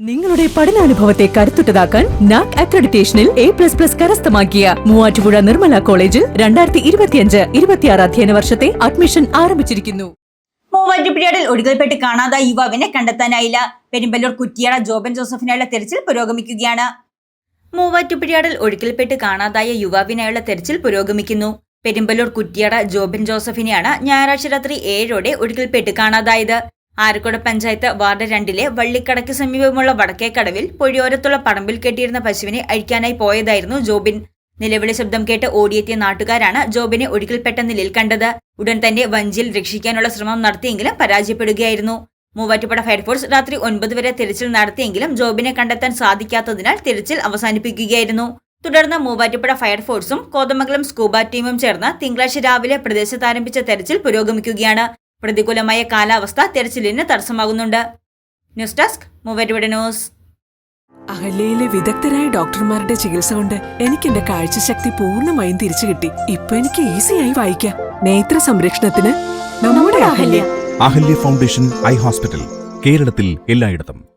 നിങ്ങളുടെ പഠനാനുഭവത്തെ കരുത്തുറ്റതാക്കാൻ നാക് അക്രഡിറ്റേഷനിൽ എ പ്ലസ് പ്ലസ് കരസ്ഥമാക്കിയ മൂവാറ്റുപുഴ നിർമ്മല കോളേജിൽ രണ്ടായിരത്തി ഇരുപത്തിയഞ്ച് ഇരുപത്തിയാറ് അധ്യയന വർഷത്തെ അഡ്മിഷൻ ആരംഭിച്ചിരിക്കുന്നു. മൂവാറ്റുപുഴയിൽ ഒടുക്കൽപ്പെട്ട് കാണാതെ യുവാവിനെ കണ്ടെത്താനായില്ല. പെരുമ്പല്ലൂർ കുറ്റിയാട ജോബൻ ജോസഫിനായുള്ള തെരച്ചിൽ പുരോഗമിക്കുകയാണ്. മൂവാറ്റുപുഴയാടൽ ഒഴുക്കിൽപ്പെട്ട് കാണാതായ യുവാവിനായുള്ള തെരച്ചിൽ പുരോഗമിക്കുന്നു. പെരുമ്പല്ലൂർ കുറ്റിയാട ജോബൻ ജോസഫിനെയാണ് ഞായറാഴ്ച രാത്രി ഏഴോടെ ഒഴുക്കിൽപ്പെട്ട് കാണാതായത്. ആരക്കോട് പഞ്ചായത്ത് വാർഡ് രണ്ടിലെ വള്ളിക്കടയ്ക്ക് സമീപമുള്ള വടക്കേക്കടവിൽ പൊഴിയോരത്തുള്ള പറമ്പിൽ കെട്ടിയിരുന്ന പശുവിനെ അഴിക്കാനായി പോയതായിരുന്നു ജോബിൻ. നിലവിളി ശബ്ദം കേട്ട് ഓടിയെത്തിയ നാട്ടുകാരാണ് ജോബിനെ ഒഴുക്കിൽപ്പെട്ട നിലയിൽ കണ്ടത്. ഉടൻ തന്നെ വഞ്ചിയിൽ രക്ഷിക്കാനുള്ള ശ്രമം നടത്തിയെങ്കിലും പരാജയപ്പെടുകയായിരുന്നു. മൂവാറ്റുപുഴ ഫയർഫോഴ്സ് രാത്രി ഒൻപത് വരെ തിരച്ചിൽ നടത്തിയെങ്കിലും ജോബിനെ കണ്ടെത്താൻ സാധിക്കാത്തതിനാൽ തിരച്ചിൽ അവസാനിപ്പിക്കുകയായിരുന്നു. തുടർന്ന് മൂവാറ്റുപുഴ ഫയർഫോഴ്സും കോതമംഗലം സ്കൂബ ടീമും ചേർന്ന് തിങ്കളാഴ്ച രാവിലെ പ്രദേശത്ത് ആരംഭിച്ച തെരച്ചിൽ പുരോഗമിക്കുകയാണ്. പ്രതികൂലമായ കാലാവസ്ഥ തെരച്ചിലിന് തടസ്സമാകുന്നുണ്ട്. ന്യൂസ് ഡെസ്ക് മൂവരുടെ ന്യൂസ്. അഹല്യയിലെ വിദഗ്ധരായ ഡോക്ടർമാരുടെ ചികിത്സ കൊണ്ട് എനിക്ക് എന്റെ കാഴ്ചശക്തി പൂർണമായും തിരിച്ചു കിട്ടി. ഇപ്പൊ എനിക്ക് ഈസിയായി വായിക്കാം. നേത്ര സംരക്ഷണത്തിന് നമ്മുടെ Ahalya. Ahalya foundation eye hospital കേരളത്തിൽ എല്ലായിടത്തും.